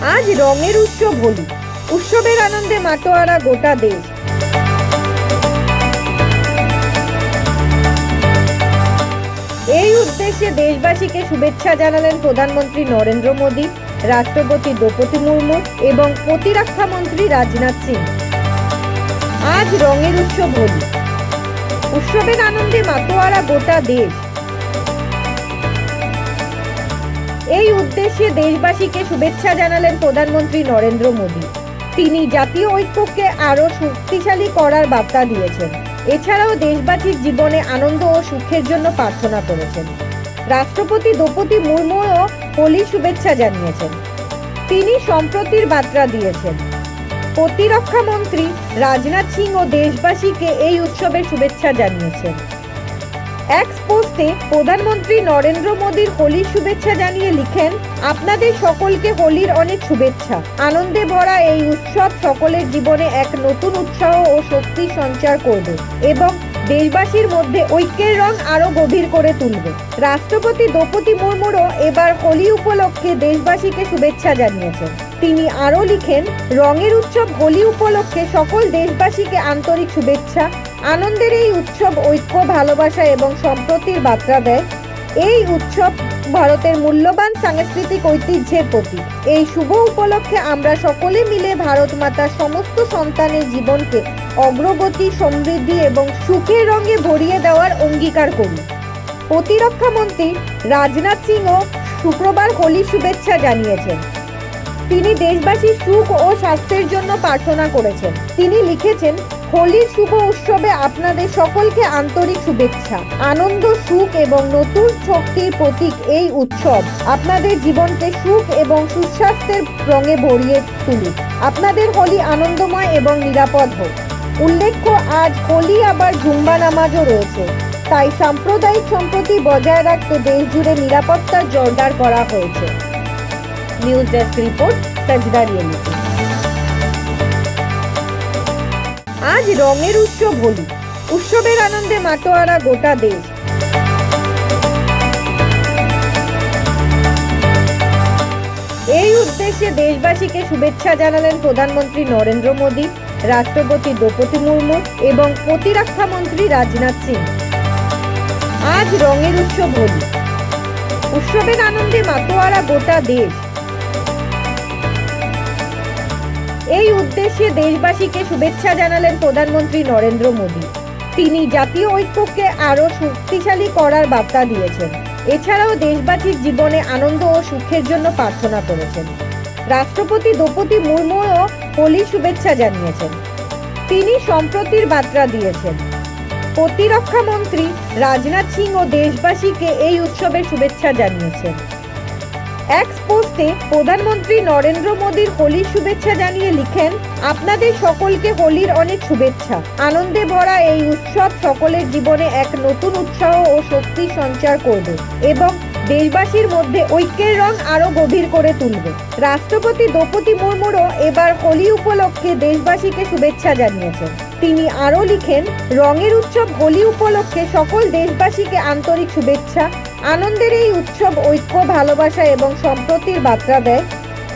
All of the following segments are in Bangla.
আজ রঙের উৎসব হোলি। উৎসবের আনন্দে মাতোয়ারা গোটা দেশ। এই উদ্দেশ্যে দেশবাসীকে শুভেচ্ছা জানালেন প্রধানমন্ত্রী নরেন্দ্র মোদী, রাষ্ট্রপতি দ্রৌপদী মুর্মু এবং প্রতিরক্ষা মন্ত্রী রাজনাথ সিং। আজ রঙের উৎসব হোলি। উৎসবের আনন্দে মাতোয়ারা গোটা দেশ। এই উদ্দেশ্যে দেশবাসীকে শুভেচ্ছা জানালেন প্রধানমন্ত্রী নরেন্দ্র মোদী। তিনি জাতীয় ঐক্যকে আরও শক্তিশালী করার বার্তা দিয়েছেন। এছাড়াও দেশবাসীর জীবনে আনন্দ ও সুখের জন্য প্রার্থনা করেছেন। রাষ্ট্রপতি দ্রৌপদী মুর্মুও হোলি শুভেচ্ছা জানিয়েছেন। তিনি সম্প্রতির বার্তা দিয়েছেন। প্রতিরক্ষা মন্ত্রী রাজনাথ সিং ও দেশবাসীকে এই উৎসবের শুভেচ্ছা জানিয়েছেন। এক্স পোস্টে প্রধানমন্ত্রী নরেন্দ্র মোদীর হোলির শুভেচ্ছা জানিয়ে লিখেন, আপনাদের সকলকে হোলির অনেক শুভেচ্ছা। আনন্দে ভরা এই উৎসব সকলের জীবনে এক নতুন উৎসাহ ও শক্তি সঞ্চার করবে এবং দেশবাসীর মধ্যে ঐক্যের রং আরও গভীর করে তুলবে। রাষ্ট্রপতি দ্রৌপদী মুর্মুরও এবার হোলি উপলক্ষে দেশবাসীকে শুভেচ্ছা জানিয়েছেন। তিনি আরও লিখেন, রঙের উৎসব হোলি উপলক্ষে সকল দেশবাসীকে আন্তরিক শুভেচ্ছা, আনন্দের এই উৎসব ঐক্য, ভালোবাসা এবং সম্প্রতির বার্তা দেয়। এই উৎসব ভারতের মূল্যবান সাংস্কৃতিক ঐতিহ্যের প্রতীক। এই শুভ উপলক্ষে আমরা সকলে মিলে ভারত মাতার সমস্ত সন্তানের জীবনকে অগ্রগতি, সমৃদ্ধি এবং সুখের রঙে ভরিয়ে দেওয়ার অঙ্গীকার করি। প্রতিরক্ষা মন্ত্রী রাজনাথ সিংও শুক্রবার হোলি শুভেচ্ছা জানিয়েছেন। তিনি দেশবাসীর সুখ ও স্বাস্থ্যের জন্য প্রার্থনা করেছেন। তিনি লিখেছেন, হোলির শুভ উৎসবে আপনাদের সকলকে আন্তরিক শুভেচ্ছা, আনন্দ, সুখ এবং নতুন শক্তির প্রতীক এই উৎসব। আপনাদের জীবনকে সুখ এবং সুস্বাস্থ্যের রঙে ভরিয়ে তুলুক আপনাদের হোলি আনন্দময় এবং নিরাপদ হোক। উল্লেখ্য, আজ হোলি আবার জুম্বা নামাজও রয়েছে। তাই সাম্প্রদায়িক সম্প্রতি বজায় রাখতে দেশ জুড়ে নিরাপত্তার জোরদার করা হয়েছে। নিউজ ডেস্ক রিপোর্ট সাজদা আজ রঙের উৎসব হোলি। উৎসবের আনন্দে মাতোয়ারা গোটা দেশ। এই উদ্দেশ্যে দেশবাসীকে শুভেচ্ছা জানালেন প্রধানমন্ত্রী নরেন্দ্র মোদী, রাষ্ট্রপতি দ্রৌপদী মুর্মু এবং প্রতিরক্ষা মন্ত্রী রাজনাথ সিং। আজ রঙের উৎসব হোলি। উৎসবের আনন্দে মাতোয়ারা গোটা দেশ। এই উদ্দেশ্যে দেশবাসীকে শুভেচ্ছা জানালেন প্রধানমন্ত্রী নরেন্দ্র মোদী। তিনি জাতীয় ঐক্যকে আরও শক্তিশালী করার বার্তা দিয়েছেন। এছাড়াও দেশবাসীর জীবনে আনন্দ ও সুখের জন্য প্রার্থনা করেছেন। রাষ্ট্রপতি দ্রৌপদী মুর্মুও হোলি শুভেচ্ছা জানিয়েছেন। তিনি সম্প্রতির বার্তা দিয়েছেন। প্রতিরক্ষা মন্ত্রী রাজনাথ সিং ও দেশবাসীকে এই উৎসবের শুভেচ্ছা জানিয়েছেন। এক্স পোস্টে প্রধানমন্ত্রী নরেন্দ্র মোদীর হোলির শুভেচ্ছা জানিয়ে লিখেন, আপনাদের সকলকে হোলির অনেক শুভেচ্ছা। আনন্দে ভরা এই উৎসব সকলের জীবনে এক নতুন উৎসাহ ও শক্তি সঞ্চার করবে এবং দেশবাসীর মধ্যে ঐক্যের রং আরও গভীর করে তুলবে। রাষ্ট্রপতি দ্রৌপদী মুর্মুরও এবার হোলি উপলক্ষে দেশবাসীকে শুভেচ্ছা জানিয়েছেন। তিনি আরও লিখেন, রঙের উৎসব হোলি উপলক্ষে সকল দেশবাসীকে আন্তরিক শুভেচ্ছা, আনন্দের এই উৎসব ঐক্য, ভালোবাসা এবং সম্প্রতির বার্তা দেয়।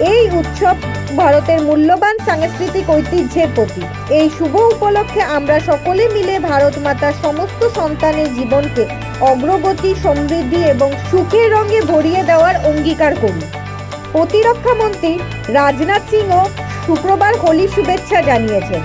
এই উৎসব ভারতের মূল্যবান সাংস্কৃতিক ঐতিহ্যের প্রতীক। এই শুভ উপলক্ষে আমরা সকলে মিলে ভারত মাতার সমস্ত সন্তানের জীবনকে অগ্রগতি, সমৃদ্ধি এবং সুখের রঙে ভরিয়ে দেওয়ার অঙ্গীকার করি। প্রতিরক্ষা মন্ত্রী রাজনাথ সিংও শুক্রবার হোলি শুভেচ্ছা জানিয়েছেন।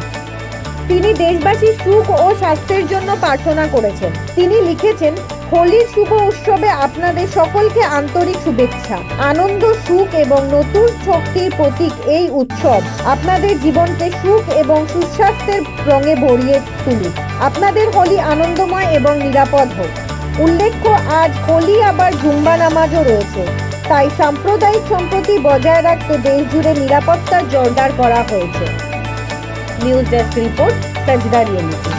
তিনি দেশবাসীর সুখ ও স্বাস্থ্যের জন্য প্রার্থনা করেছেন। তিনি লিখেছেন হোলির শুভ উৎসবে আপনাদের সকলকে আন্তরিক শুভেচ্ছা, আনন্দ, সুখ এবং নতুন শক্তির প্রতীক এই উৎসব। আপনাদের জীবনকে সুখ এবং সুস্বাস্থ্যের রঙে ভরিয়ে তুলুক আপনাদের হোলি আনন্দময় এবং নিরাপদ হোক। উল্লেখ্য, আজ হোলি আবার জুম্বা নামাজও রয়েছে। তাই সাম্প্রদায়িক সম্প্রতি বজায় রাখতে দেশ জুড়ে নিরাপত্তার জোরদার করা হয়েছে। News desk report Sajda reality